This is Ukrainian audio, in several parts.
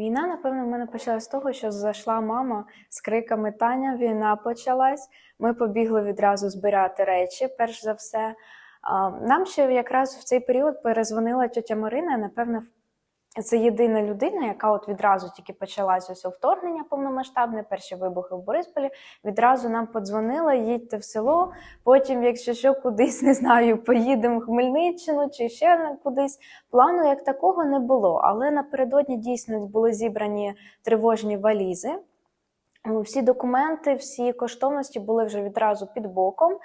Війна, напевно, в мене почалась з того, що зайшла мама з криками Таня, війна почалась. Ми побігли відразу збирати речі, перш за все. Нам ще якраз в цей період перезвонила тетя Марина. Напевно, це єдина людина, яка от відразу тільки почалась ось вторгнення повномасштабне, перші вибухи в Борисполі. Відразу нам подзвонила, їдьте в село. Потім, якщо що, кудись не знаю, поїдемо в Хмельниччину чи ще кудись. Плану як такого не було, але напередодні дійсно були зібрані тривожні валізи. Всі документи, всі коштовності були вже відразу під боком.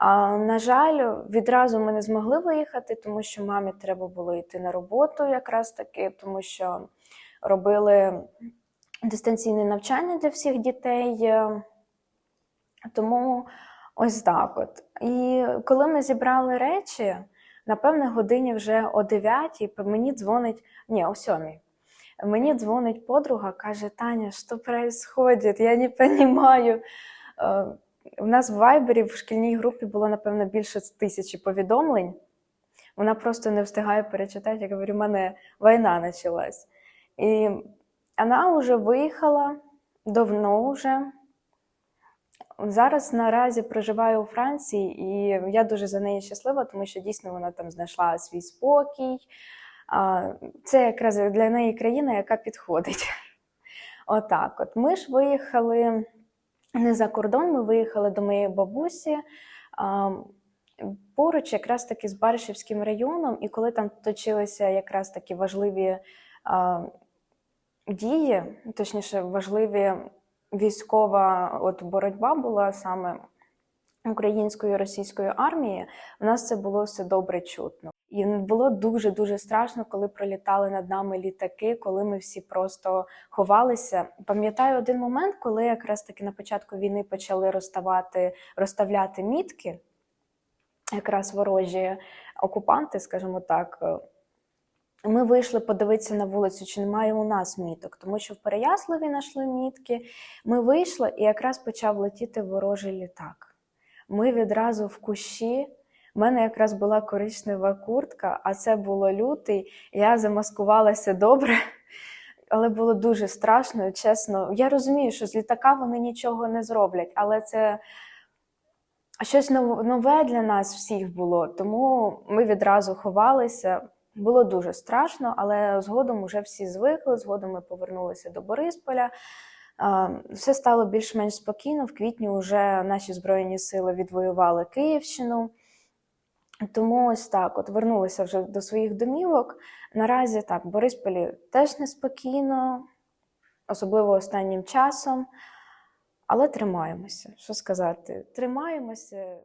А, на жаль, відразу ми не змогли виїхати, тому що мамі треба було йти на роботу, якраз таки, тому що робили дистанційне навчання для всіх дітей. Тому ось так от. І коли ми зібрали речі, напевне, годині вже о 9 мені дзвонить, ні, о 7. Мені дзвонить подруга, каже: Таня, що происходит? Я не розумію. У нас в Вайбері в шкільній групі було, напевно, більше тисячі повідомлень. Вона просто не встигає перечитати. Я говорю, у мене війна почалась. І вона вже виїхала давно вже. Зараз наразі проживаю у Франції, і я дуже за неї щаслива, тому що дійсно вона там знайшла свій спокій. Це якраз для неї країна, яка підходить. Отак, от ми ж виїхали не за кордон, ми виїхали до моєї бабусі. Поруч, якраз таки з Баришівським районом, і коли там точилися якраз такі важливі а, дії, точніше, важливі військова от боротьба була саме української і російської армії, у нас це було все добре чутно. І було дуже дуже страшно, коли пролітали над нами літаки, коли ми всі просто ховалися. Пам'ятаю один момент, коли якраз таки на початку війни почали розставати, розставляти мітки, якраз ворожі окупанти, скажімо так. Ми вийшли подивитися на вулицю, чи немає у нас міток, тому що в Переяславі знайшли мітки. Ми вийшли і якраз почав летіти ворожий літак. Ми відразу в кущі. У мене якраз була коричнева куртка, а це було лютий. Я замаскувалася добре, але було дуже страшно, чесно. Я розумію, що з літака вони нічого не зроблять, але це щось нове для нас всіх було. Тому ми відразу ховалися. Було дуже страшно, але згодом вже всі звикли. Згодом ми повернулися до Борисполя. Все стало більш-менш спокійно. В квітні вже наші збройні сили відвоювали Київщину. Тому ось так, от вернулися вже до своїх домівок. Наразі так, в Борисполі теж неспокійно, особливо останнім часом. Але тримаємося. Що сказати? Тримаємося.